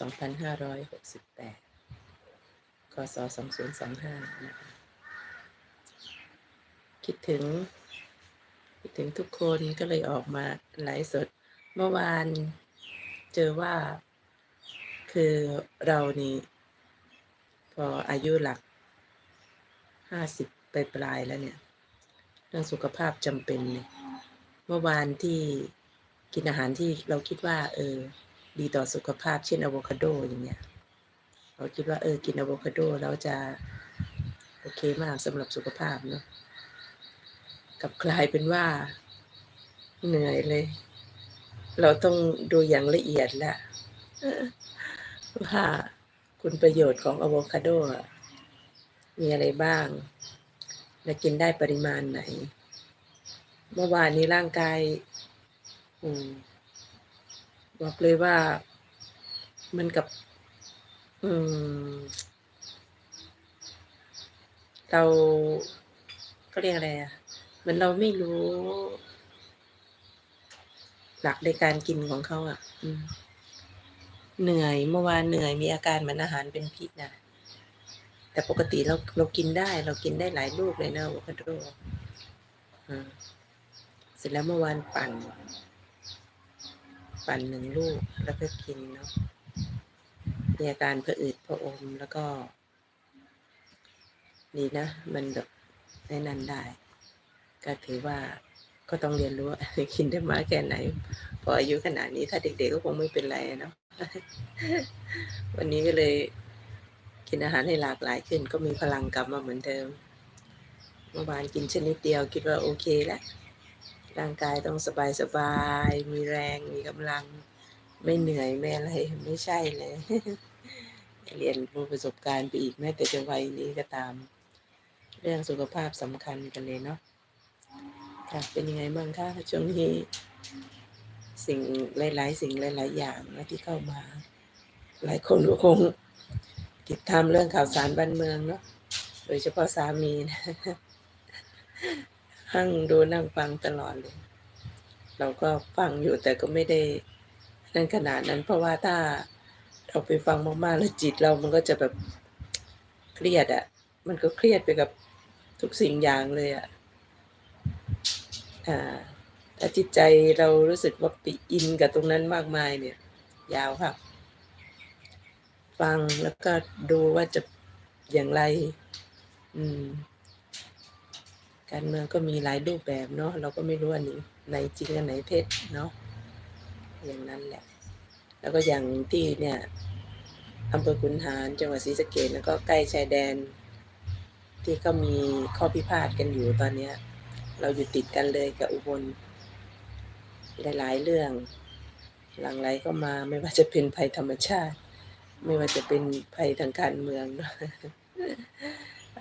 2568 คศ 2025 นะคะ คิดถึง คิดถึงทุกคนก็เลยออกมาไลฟ์สด เมื่อวานเจอว่า คือเรานี่ พออายุหลักห้าสิบปลายแล้วเนี่ย เรื่องสุขภาพจำเป็นเนี่ย เมื่อวานที่กินอาหารที่เราคิดว่า เออ ดีต่อสุขภาพเช่นอะโวคาโดอย่างเงี้ยเราคิดว่าเออกินอะโวคาโดแล้วจะโอเคมากสำหรับสุขภาพเนาะกับกลายเป็นว่าเหนื่อยเลย เราต้องดูอย่างละเอียดแหละว่าคุณประโยชน์ของอะโวคาโดมีอะไรบ้าง และกินได้ปริมาณไหน เมื่อวานนี้ร่างกาย อืม บอกเลยว่ามันกับ อืม เราก็เรียกอะไรอะเหมันเราไม่รู้ หลักในการกินของเขาอะ อืมเหนื่อยเมื่อวานเหนื่อยมีอาการเหมือนอาหารเป็นพิษนะแต่ปกติเราเรากินได้ เรากินได้หลายลูกเลยนะอะโวคาโดอ่าเสร็จแล้วเมื่อวานปั่น ปั่นหนึ่งลูกแล้วก็กินเนาะมีอาการผะอืดผะอมแล้วก็ ดีนะ มันแบบแนะนันได้ ก็ถือว่าก็ต้องเรียนรู้กินได้มากแค่ไหน พออายุขนาดนี้ถ้าเด็กๆก็คงไม่เป็นไรเนาะวันนี้ก็เลย กินอาหารให้หลากหลายขึ้น ก็มีพลังกลับมาเหมือนเดิม เมื่อวานกินชนิดเดียวคิดว่าโอเคแล้ว ร่างกายต้องสบายสบายๆมีแรง มีกำลัง ไม่เหนื่อยไม่อะไร ไม่ใช่เลย เรียนรู้ประสบการณ์ไปอีกแม้แต่จะวัยนี้ก็ตาม เรื่องสุขภาพสำคัญกันเลยเนาะค่ะเป็นยังไงบ้างคะช่วงนี้ สิ่งหลาย ๆ สิ่งหลาย ๆ อย่างนะที่เข้ามา หลายคนก็คงติดตามเรื่องข่าวสารบ้านเมืองเนาะโดยเฉพาะสามีนะ นั่งดูนั่งฟังตลอดเลย เราก็ฟังอยู่แต่ก็ไม่ได้นั่นขนาดนั้น เพราะว่าถ้าเราไปฟังมากๆแล้วจิตเรามันก็จะแบบเครียดอะ่ะ มันก็เครียดไปกับทุกสิ่งอย่างเลยอะ่ะอ่าถ้าจิตใจเรารู้สึกว่าไปอินกับตรงนั้นมากมายเนี่ย ยาวค่ะ ฟังแล้วก็ดูว่าจะอย่างไร อืม การเมืองก็มีหลายรูปแบบเนาะเราก็ไม่รู้อันนี้ไหนจริงอันไหนเท็จเนาะอย่างนั้นแหละ แล้วก็อย่างที่เนี่ยอำเภอขุนหารจังหวัดศรีสะเกษแล้วก็ใกล้ชายแดน ที่ก็มีข้อพิพาทกันอยู่ตอนเนี้ย เราอยู่ติดกันเลยกับอุบลหลายๆเรื่อง หลังไหลก็มาไม่ว่าจะเป็นภัยธรรมชาติ ไม่ว่าจะเป็นภัยทางการเมือง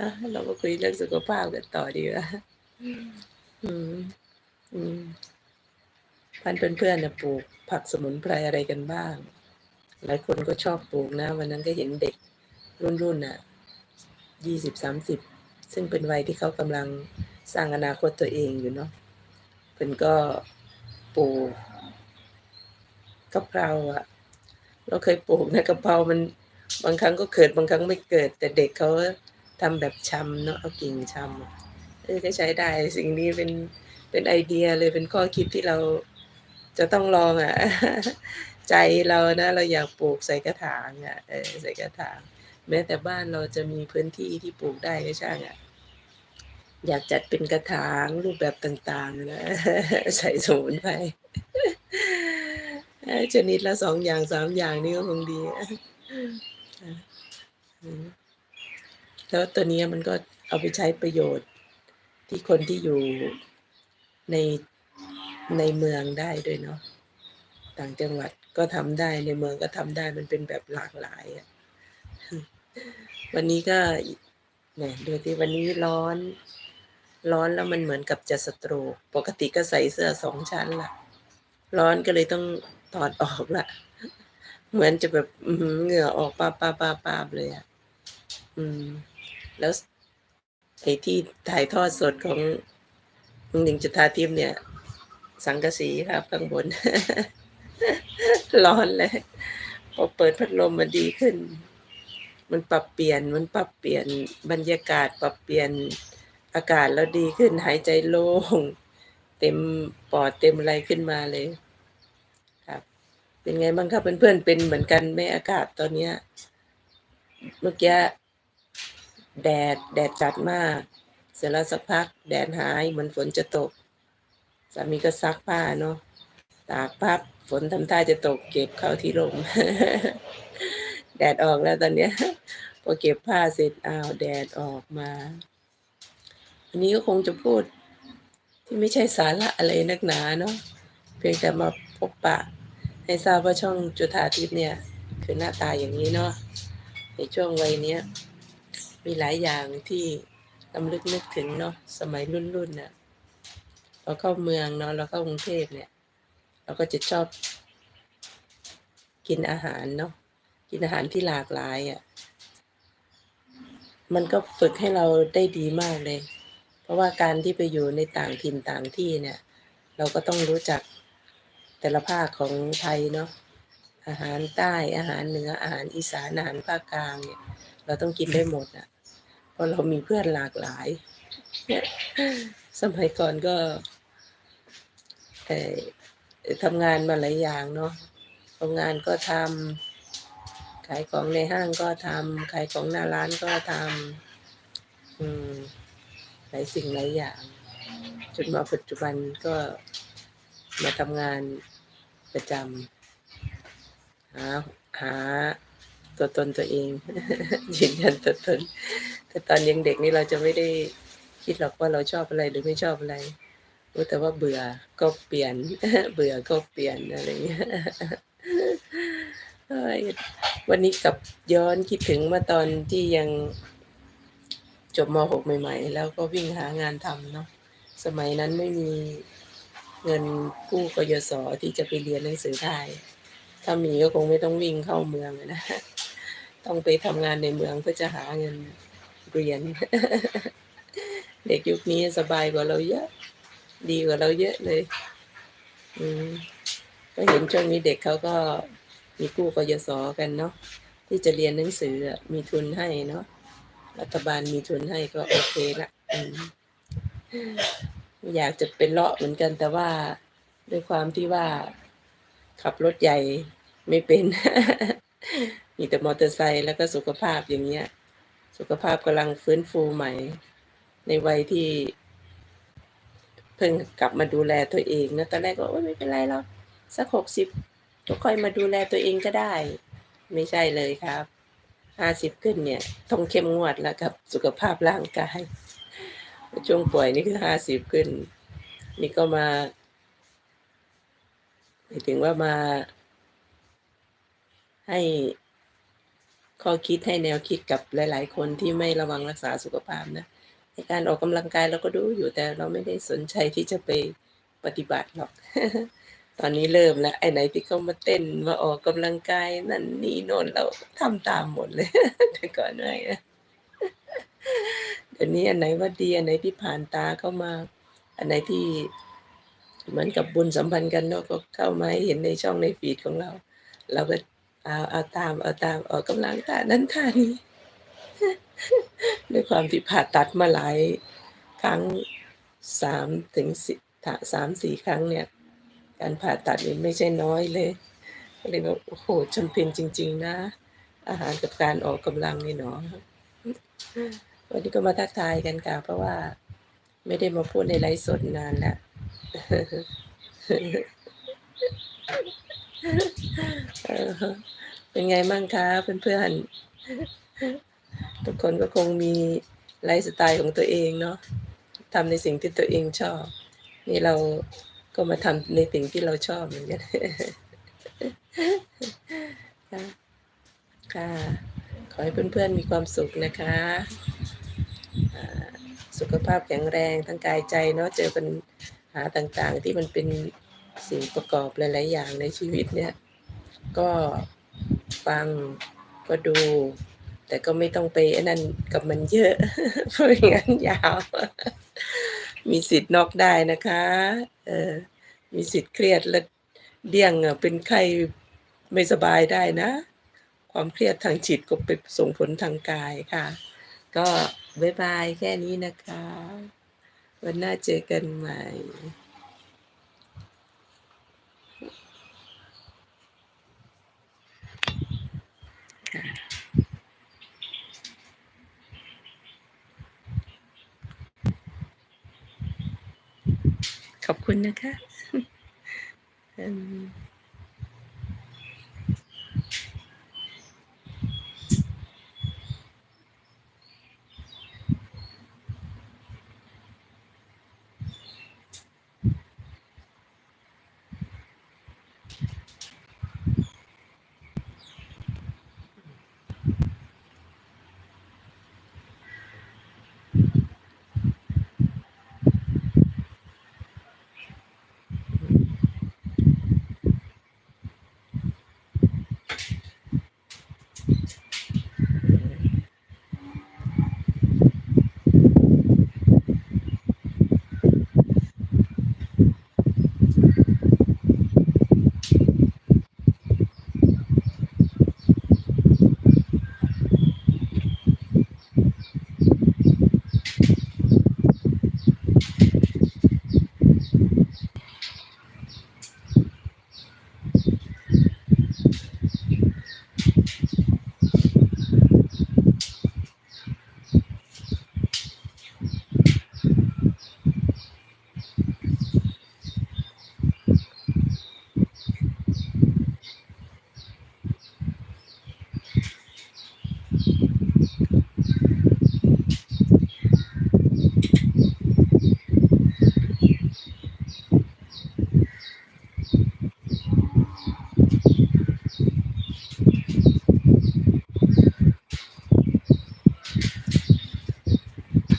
เนาะอะเราก็คุยเรื่องสุขภาพกันต่อดีกว่าอืม อืมพันเพื่อนๆนะปลูก ผักสมุนไพรอะไรกันบ้าง หลายคนก็ชอบปลูกนะ วันนั้นก็เห็นเด็กรุ่นๆน่ะยี่สิบสามสิบซึ่งเป็นวัยที่เขากำลังสร้างอนาคตตัวเองอยู่เนาะเพิ่นก็ปลูกกะเพราอะเราเคยปลูกนะกะเพรามันบางครั้งก็เกิดบางครั้งไม่เกิด แต่เด็กเขา ทำแบบชำเนาะเอากิ่งชำเออก็ใช้ได้สิ่งนี้เป็นเป็นไอเดียเลยเป็นข้อคิดที่เราจะต้องลองอะ ใจเรานะ เราอยากปลูกใส่กระถางอะเออใส่กระถาง แม้แต่บ้านเราจะมีพื้นที่ที่ปลูกได้ก็ช่างอะอยากจัดเป็นกระถางรูปแบบต่างๆนะใส่สมุนไพรชนิดละสองอย่างสามอย่างนี่ก็คงดีอะ แล้วตัวนี้มันก็เอาไปใช้ประโยชน์ที่คนที่อยู่ในในเมืองได้ด้วยเนาะต่างจังหวัดก็ทำได้ในเมืองก็ทำได้มันเป็นแบบหลากหลายอะวันนี้ก็เนี่ยดูที่วันนี้ร้อน ร้อนแล้วมันเหมือนกับจะสโตรกปกติก็ใส่เสื้อสองชั้นละร้อนก็เลยต้องถอดออกละเหมือนจะแบบเหงื่อออกปาปาปาปาเลยอะอืม แล้วไอ้ที่ถ่ายทอดสดของลุงหนิงจุธาทิพย์เนี่ย สังกะสีครับข้างบน ร้อนเลยพอเปิดพัดลมมันดีขึ้น มันปรับเปลี่ยนมันปรับเปลี่ยนบรรยากาศปรับเปลี่ยนอากาศแล้วดีขึ้น หายใจโล่งเต็มปอดเต็มอะไรขึ้นมาเลย ครับ เป็นไงบ้างครับเพื่อนๆเป็นเหมือนกันไหมอากาศตอนเนี้ย เมื่อกี้ แดดแดดจัดมาก เสร็จแล้วสักพัก แดดหายเหมือนฝนจะตก สามีก็ซักผ้าเนาะตากพับฝนทำท่าจะตกเก็บเข้าที่ร่มแดดออกแล้วตอนเนี้ยพอเก็บผ้าเสร็จอ้าวแดดออกมาอันนี้ก็คงจะพูดที่ไม่ใช่สาระอะไรนักหนาเนาะเพียงแต่มาพบปะ ให้ทราบว่าช่องจุธาทิพย์เนี่ย คือหน้าตาอย่างนี้เนาะในช่วงวัยเนี้ย มีหลายอย่างที่ลำลึกนึกถึงเนาะสมัยรุ่นๆน่ะเราเข้าเมืองเนาะเราเข้ากรุงเทพเนี่ย เราก็จะชอบ กินอาหารเนาะกินอาหารที่หลากหลายอะ่ะมันก็ฝึกให้เราได้ดีมากเลย เพราะว่าการที่ไปอยู่ในต่างถิ่นต่างที่เนี่ย เราก็ต้องรู้จักแต่ละภาคของไทยเนาะอาหารใต้อาหารเหนืออาหารอีสานอาหารภาคกลางเนี่ย เราต้องกินได้หมดอะ ราะเรามีเพื่อนหลากหลาย สมัยก่อนก็ทำงานมาหลายอย่างเนาะโรงงานก็ทำขายของในห้างก็ทำขายของหน้าร้านก็ทำหลายสิ่งหลายอย่าง จนมาปัจจุบันก็มาทำงานประจำหาหาตัวตนตัวเองยืนยันตัวตน แต่ตอนยังเด็กนี่เราจะไม่ได้คิดหรอกว่าเราชอบอะไรหรือไม่ชอบอะไรรู้แต่ว่าเบื่อก็เปลี่ยน เบื่อก็เปลี่ยนอะไรเงี้ยเอ้ยวันนี้กับย้อนคิดถึงมื่อตอนที่ยังจบม .6 ใหม่ ๆ แล้วก็วิ่งหางานทำเนาะสมัยนั้นไม่มีเงินกู้กยศที่จะไปเรียนหนังสือได้ถ้ามีก็คงไม่ต้องวิ่งเข้าเมืองนะ ต้องไปทำงานในเมืองเพื่อจะหาเงิน เรียน เด็กยุคนี้สบายกว่าเราเยอะ ดีกว่าเราเยอะเลย อืมก็เห็นช่วงนี้เด็กเขาก็มีกู้กยศกันเนาะที่จะเรียนหนังสือมีทุนให้เนาะรัฐบาลมีทุนให้ก็โอเคละอืมอยากจะเป็นเลาะเหมือนกัน แต่ว่าด้วยความที่ว่าขับรถใหญ่ไม่เป็น มีแต่มอเตอร์ไซค์แล้วก็สุขภาพอย่างเงี้ย สุขภาพกำลังฟื้นฟูใหม่ ในวัยที่ เพิ่งกลับมาดูแลตัวเองนะตอนแรกก็ไม่เป็นไรหรอกสักหกสิบก็ค่อยมาดูแลตัวเองก็ได้ ไม่ใช่เลยครับห้าสิบขึ้นเนี่ยต้องเข้มงวดแล้วกับสุขภาพร่างกายช่วงป่วยนี่คือห้าสิบขึ้น นี่ก็มาหมายถึงว่ามาให้ ข้อคิดให้แนวคิดกับหลาย ๆ คนที่ไม่ระวังรักษาสุขภาพนะในการออกกำลังกายเราก็ดูอยู่แต่เราไม่ได้สนใจที่จะไปปฏิบัติหรอก ตอนนี้เริ่มแล้วไอ้ไหนที่เขามาเต้นมาออกกำลังกายนั่นนี่โน่นเราทำตามหมดเลย แต่ก่อนไม่เดี๋ยวนี้อันไหนว่าดีอันไหนที่ผ่านตาเข้ามา อันไหนที่เหมือนกับบุญสัมพันธ์กันเนาะก็เข้ามาให้เห็นในช่องในฟีดของเรา เราก็ เอาเอาตามเอาตามออกกำลังท่านั้นท่านี้ด้วยความที่ผ่าตัดมาหลายครั้งสามถึงสิสามสี่ครั้งเนี่ย การผ่าตัดนี่ไม่ใช่น้อยเลยก็เลยแบบโอ้โหจำเป็นจริง ๆ นะ อาหารกับการออกกำลังนี่เนาะวันนี้ก็มาทักทายกันค่ะเพราะว่า ไม่ได้มาพูดในไลฟ์สดนานแล้ว เป็นไงมั่งคะเพื่อนๆทุกคนก็คงมีไลฟ์สไตล์ของตัวเองเนาะทำในสิ่งที่ตัวเองชอบ นี่เราก็มาทำในสิ่งที่เราชอบเหมือนกันค่ะ ขอให้เพื่อนๆมีความสุขนะคะ สุขภาพแข็งแรงทั้งกายใจเนาะ เจอปัญหาต่างๆ ที่มันเป็น สิ่งประกอบหลาย ๆ อย่างในชีวิตเนี่ย ก็ฟังก็ดู แต่ก็ไม่ต้องไปอนั่นกับมันเยอะเพราะงั้นยาว มีสิทธิ์นอกได้นะคะเออมีสิทธิ์เครียดและเดี่ยงอะเป็นไข้ไม่สบายได้นะ ความเครียดทางจิตก็ไปส่งผลทางกายค่ะ ก็บ๊ายบายแค่นี้นะคะ วันหน้าเจอกันใหม่ ขอบคุณนะคะ